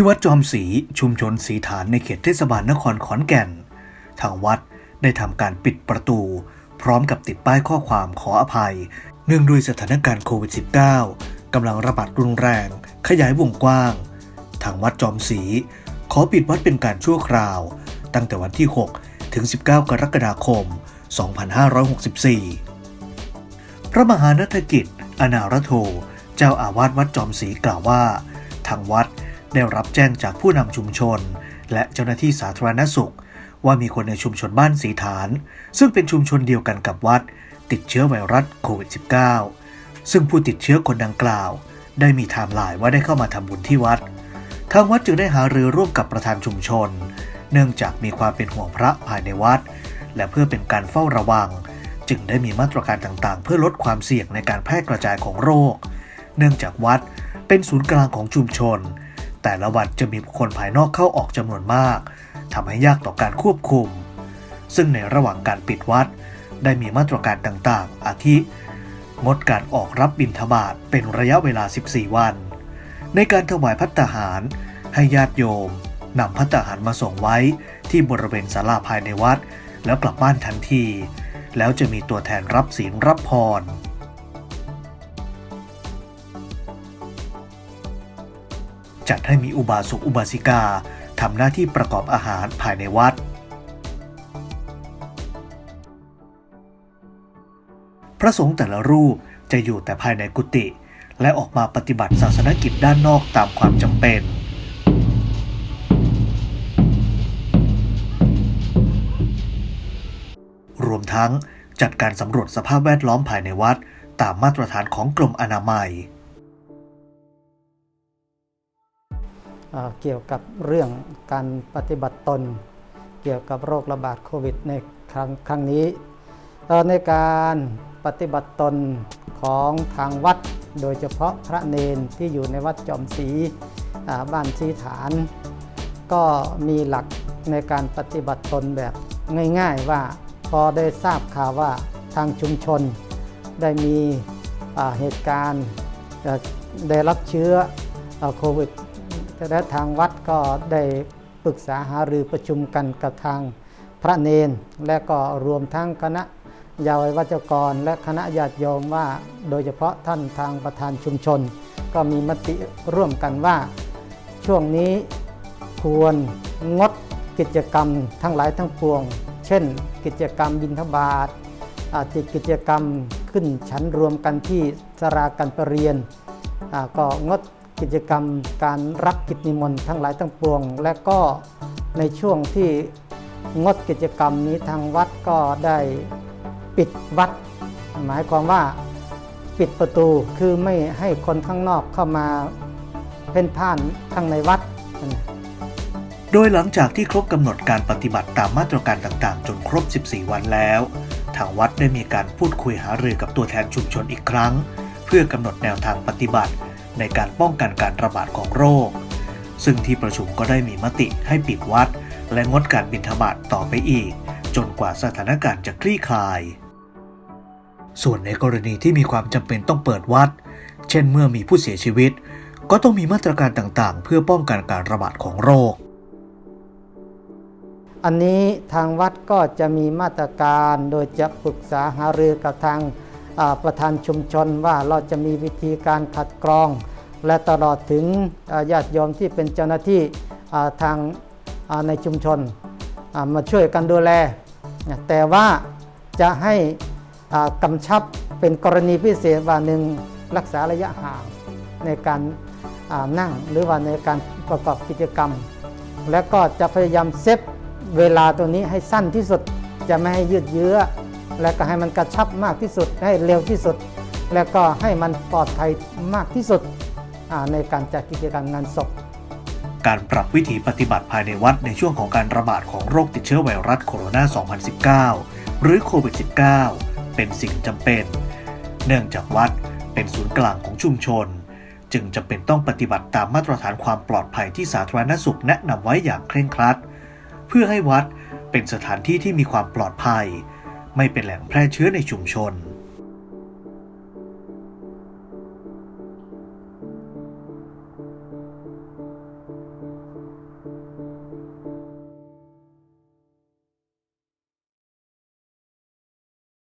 ที่วัดจอมศรีชุมชนสีฐานในเขตเทศบาลนครขอนแก่น ทางวัดได้ทำการปิดประตู พร้อมกับติดป้ายข้อความขออภัย เนื่องด้วยสถานการณ์โควิด -19 กำลังระบาดรุนแรง ขยายวงกว้าง ทางวัดจอมศรีขอปิดวัดเป็นการชั่วคราว ตั้งแต่วันที่ 6 ถึง 19 กรกฎาคม 2564 พระมหานัฐกิจ อนารัโท เจ้าอาวาสวัดจอมศรีกล่าวว่า ทางวัด ได้รับแจ้งจากผู้นำชุมชน และเจ้าหน้าที่สาธารณสุข ว่ามีคนในชุมชนบ้านสีฐาน ซึ่งเป็นชุมชนเดียวกันกับวัด ติดเชื้อไวรัสโควิด -19 ซึ่งผู้ติดเชื้อคนดังกล่าว ได้มีไทม์ไลน์ว่าได้เข้ามาทำบุญที่วัด ทางวัดจึงได้หารือร่วมกับประธานชุมชน เนื่องจากมีความเป็นห่วงพระภายในวัด และเพื่อเป็นการเฝ้าระวัง จึงได้มีมาตรการต่างๆ เพื่อลดความเสี่ยงในการแพร่กระจายของโรค เนื่องจากวัดเป็นศูนย์กลางของชุมชน แต่ละวันจะมีคคลภายนอกเข้าออกจำนวนมากทำให้ยากต่อการควบคุม ซึ่งในระหว่างการปิดวัด ได้มีมาตรการต่างๆ อาทิ งดการออกรับบิณฑบาตเป็นระยะเวลา 14 วัน ในการถวายพัตตาหาร ให้ญาติโยมนำพัตตาหารมาส่งไว้ที่บริเวณศาลาภายในวัด แล้วกลับบ้านทันที แล้วจะมีตัวแทนรับศีลรับพร จัดให้มีอุบาสกอุบาสิกาทำหน้าที่ประกอบอาหารภายในวัด พระสงฆ์แต่ละรูปจะอยู่แต่ภายในกุฏิและออกมาปฏิบัติศาสนกิจด้านนอกตามความจำเป็นรวมทั้งจัดการสำรวจสภาพแวดล้อมภายในวัด ตามมาตรฐานของกรมอนามัย เกี่ยวกับเรื่องการปฏิบัติตน เกี่ยวกับโรคระบาดโควิดในครั้งครั้งนี้ ในการปฏิบัติตนของทางวัด โดยเฉพาะพระเนนที่อยู่ในวัดจอมศรีบ้านศรีฐาน ก็มีหลักในการปฏิบัติตนแบบง่าย ๆว่าพอได้ทราบข่าวว่าทางชุมชนได้มีเหตุการณ์ได้รับเชื้อเอ่อโควิด และทางวัดก็ได้ปรึกษาหารือประชุมกันกับทางพระเนน และก็รวมทั้งคณะยาววัจกร และคณะญาติโยมว่า โดยเฉพาะท่านทางประธานชุมชน ก็มีมติร่วมกันว่า ช่วงนี้ควรงดกิจกรรมทั้งหลายทั้งปวง เช่น กิจกรรมบิณฑบาตอาจิกิจกรรมขึ้นชั้นรวมกันที่สราการประเรียนก็งด กิจกรรมการรับกิจนิมนต์ทั้งหลายทั้งปวง และก็ในช่วงที่งดกิจกรรมนี้ทางวัดก็ได้ปิดวัด หมายความว่าปิดประตูคือไม่ให้คนข้างนอกเข้ามาเพ่นพ่านข้างในวัด โดยหลังจากที่ครบกำหนดการปฏิบัติตามมาตรการต่างๆ จนครบ 14 วันแล้ว ทางวัดได้มีการพูดคุยหารือกับตัวแทนชุมชนอีกครั้ง เพื่อกำหนดแนวทางปฏิบัติ ในการป้องกันการระบาดของโรค ซึ่งที่ประชุมก็ได้มีมติให้ปิดวัด และงดการบิณฑบาตต่อไปอีก จนกว่าสถานการณ์จะคลี่คลาย ส่วนในกรณีที่มีความจำเป็นต้องเปิดวัด เช่นเมื่อมีผู้เสียชีวิต ก็ต้องมีมาตรการต่างๆ เพื่อป้องกันการระบาดของโรคอันนี้ทางวัดก็จะมีมาตรการโดยจะปรึกษาหารือกับทาง ประธานชุมชนว่าเราจะมีวิธีการคัดกรอง และตลอดถึงญาติโยมที่เป็นเจ้าหน้าที่ทางในชุมชนมาช่วยกันดูแล แต่ว่าจะให้กำชับเป็นกรณีพิเศษว่าหนึ่งรักษาระยะห่างในการนั่งหรือว่าในการประกอบกิจกรรม และก็จะพยายามเซฟเวลาตัวนี้ให้สั้นที่สุดจะไม่ให้ยืดเยื้อ และก็ให้มันกระชับมากที่สุด ให้เร็วที่สุด และก็ให้มันปลอดภัยมากที่สุดในการจัดกิจกรรมงานศพ การปรับวิถีปฏิบัติภายในวัดในช่วงของการระบาดของโรคติดเชื้อไวรัสโคโรนา 2019 หรือโควิด -19 เป็นสิ่งจำเป็น เนื่องจากวัดเป็นศูนย์กลางของชุมชน จึงจำเป็นต้องปฏิบัติตามมาตรฐานความปลอดภัยที่สาธารณสุขแนะนำไว้อย่างเคร่งครัด เพื่อให้วัดเป็นสถานที่ที่มีความปลอดภัย ไม่เป็นแหล่งแพร่เชื้อในชุมชน